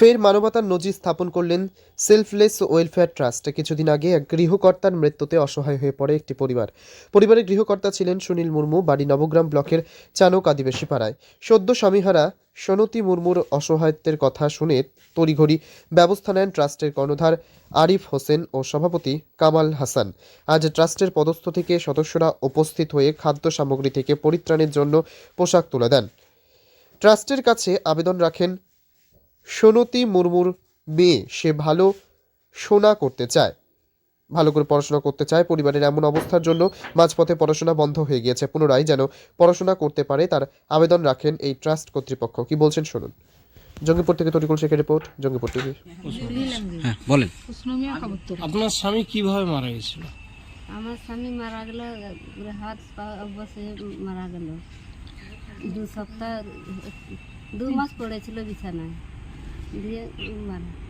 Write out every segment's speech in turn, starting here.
ফের মানবতার নজির স্থাপন করলেন সেলফলেস ওয়েলফেয়ার ট্রাস্ট কিছুদিন আগে এক গৃহকর্তার মৃত্যুতে অসহায় হয়ে পড়ে একটি পরিবার। পরিবারের গৃহকর্তা ছিলেন সুনীল মুর্মু, বাড়ি নবগ্রাম ব্লকের চানক আদিবাসী পাড়ায়। সদ্য স্বামীহারা সনতি মুর্মুর অসহায়ত্বের কথা শুনে তড়িঘড়ি ব্যবস্থা নেন ট্রাস্টের কর্ণধার আরিফ হোসেন ও সভাপতি কামাল হাসান। আজ ট্রাস্টের পদস্থ থেকে সদস্যরা উপস্থিত হয়ে খাদ্য সামগ্রী থেকে পরিত্রাণের জন্য পোশাক তুলে দেন। ট্রাস্টের কাছে আবেদন রাখেন সোনতি মুর্মুর মেয়ে সে ভালো সোনা করতে চায়। ভালো করে পড়াশোনা করতে চায়। পরিবারের এমন অবস্থার জন্য মাঝপথে পড়াশোনা বন্ধ হয়ে গিয়েছে পুনরায় যেন পড়াশোনা করতে পারে তার আবেদন রাখেন এই ট্রাস্ট কর্তৃপক্ষ। কি বলছেন শুনুন। জঙ্গিপুর থেকে তরিকুল শেখের রিপোর্ট জঙ্গিপুর টিভি। হ্যাঁ বলেন। আপনার স্বামী কীভাবে মারা গেছিল? আমার স্বামী মারা গেল হাত পা বসে মারা গেল। দু সপ্তাহ দু মাস পড়েছিল বিছানায়। দিয়ে মারা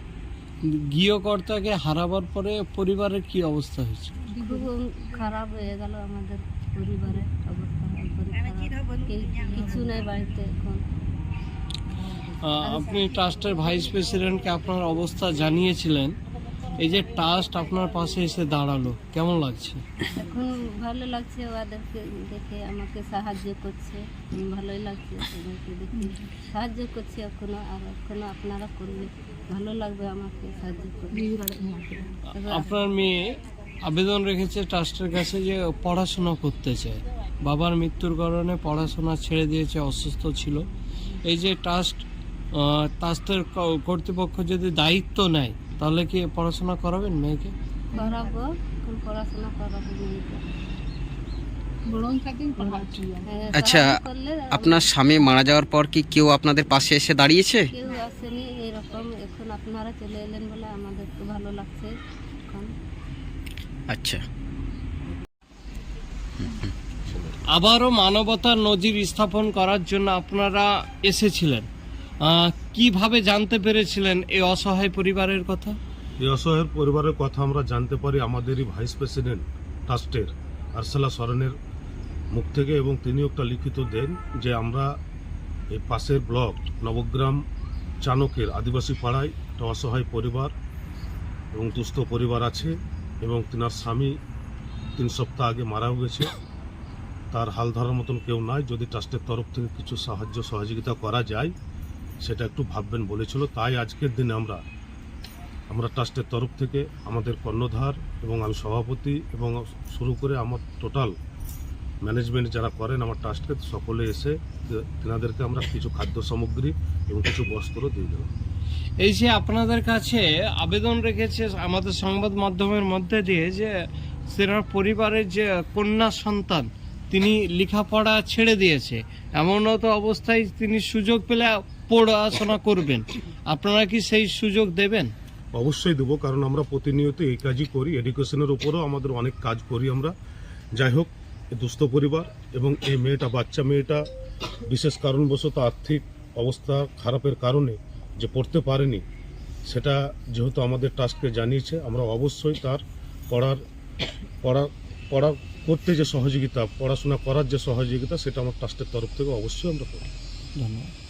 গৃহকর্তাকে হারাবার পরে পরিবারের কি অবস্থা হয়েছে? খুব খারাপ হয়ে গেল আমাদের পরিবারের অবস্থা। কে- কিছু নেই বাড়িতে এখন। আপনি ট্রাস্টের ভাইস প্রেসিডেন্টকে আপনার অবস্থা জানিয়েছিলেন। এই যে ট্রাস্ট আপনার পাশে এসে দাঁড়াল কেমন লাগছে? এখন ভালো লাগছে ওদেরকে দেখে আমাকে সাহায্য করছে। ভালোই লাগছে ওদেরকে দেখে সাহায্য করছে এখনও আর এখনও আপনারা করলে ভালো লাগবে আমাকে সাহায্য করলে এবার আপনার মেয়ে আবেদন রেখেছে ট্রাস্টের কাছে যে পড়াশোনা করতে চায়। বাবার মৃত্যুর কারণে পড়াশোনা ছেড়ে দিয়েছে অসুস্থ ছিল। এই যে ট্রাস্ট ট্রাস্টের কর্তৃপক্ষ যদি দায়িত্ব নেয় তাহলে কি পড়াশোনা করাবেন মেয়েকে? করাবো এখন পড়াশোনা করাবো মেয়েকে। হ্যাঁ, আচ্ছা, আপনার স্বামী মারা যাওয়ার পর কি কেউ আপনাদের পাশে এসে দাঁড়িয়েছে? কেউ আসেনি এরকম এখন আপনারা চলে এলেন বলে আমাদের তো ভালো লাগছে এখন। আচ্ছা। আবারও মানবতার নজির স্থাপন করার জন্য আপনারা এসেছিলেন। কীভাবে জানতে পেরেছিলেন এই অসহায় পরিবারের কথা? এই অসহায় পরিবারের কথা আমরা জানতে পারি আমাদেরই ভাইস প্রেসিডেন্ট ট্রাস্টের আরসালা সরেনের মুখ থেকে এবং তিনি একটা লিখিত দেন যে আমরা এই পাশের ব্লক নবগ্রাম চানকের আদিবাসী পাড়ায় একটা অসহায় পরিবার এবং দুস্থ পরিবার আছে এবং তিনার স্বামী তিন সপ্তাহ আগে মারাও গেছে। তার হাল ধরার মতন কেউ নাই। যদি ট্রাস্টের তরফ থেকে কিছু সাহায্য সহযোগিতা করা যায় সেটা একটু ভাববেন বলেছিল, তাই আজকের দিনে আমরা আমরা ট্রাস্টের তরফ থেকে আমাদের কর্ণধার এবং আমি সভাপতি এবং শুরু করে আমার টোটাল ম্যানেজমেন্ট যারা করেন আমার ট্রাস্টকে, সকলে এসে তেনাদেরকে আমরা কিছু খাদ্য সামগ্রী এবং কিছু বস্ত্র দিয়ে দেবো এই যে আপনাদের কাছে আবেদন রেখেছে আমাদের সংবাদ মাধ্যমের মধ্যে দিয়ে যে সেনার পরিবারের যে কন্যা সন্তান, তিনি লেখাপড়া ছেড়ে দিয়েছে, এমনও তো অবস্থায় তিনি সুযোগ পেলে পড়াশোনা করবেন আপনারা কি সেই সুযোগ দেবেন? অবশ্যই দেবো কারণ আমরা প্রতিনিয়ত এই কাজই করি এডুকেশনের উপরেও আমাদের অনেক কাজ করি আমরা। যাই হোক দুস্থ পরিবার এবং এই মেয়েটা বাচ্চা মেয়েটা বিশেষ কারণবশত আর্থিক অবস্থা খারাপের কারণে যে পড়তে পারেনি সেটা যেহেতু আমাদের ট্রাস্টকে জানিয়েছে আমরা অবশ্যই তার পড়ার পড়া পড়া করতে যে সহযোগিতা পড়াশোনা করার যে সহযোগিতা সেটা আমার ট্রাস্টের তরফ থেকে অবশ্যই আমরা করি। ধন্যবাদ।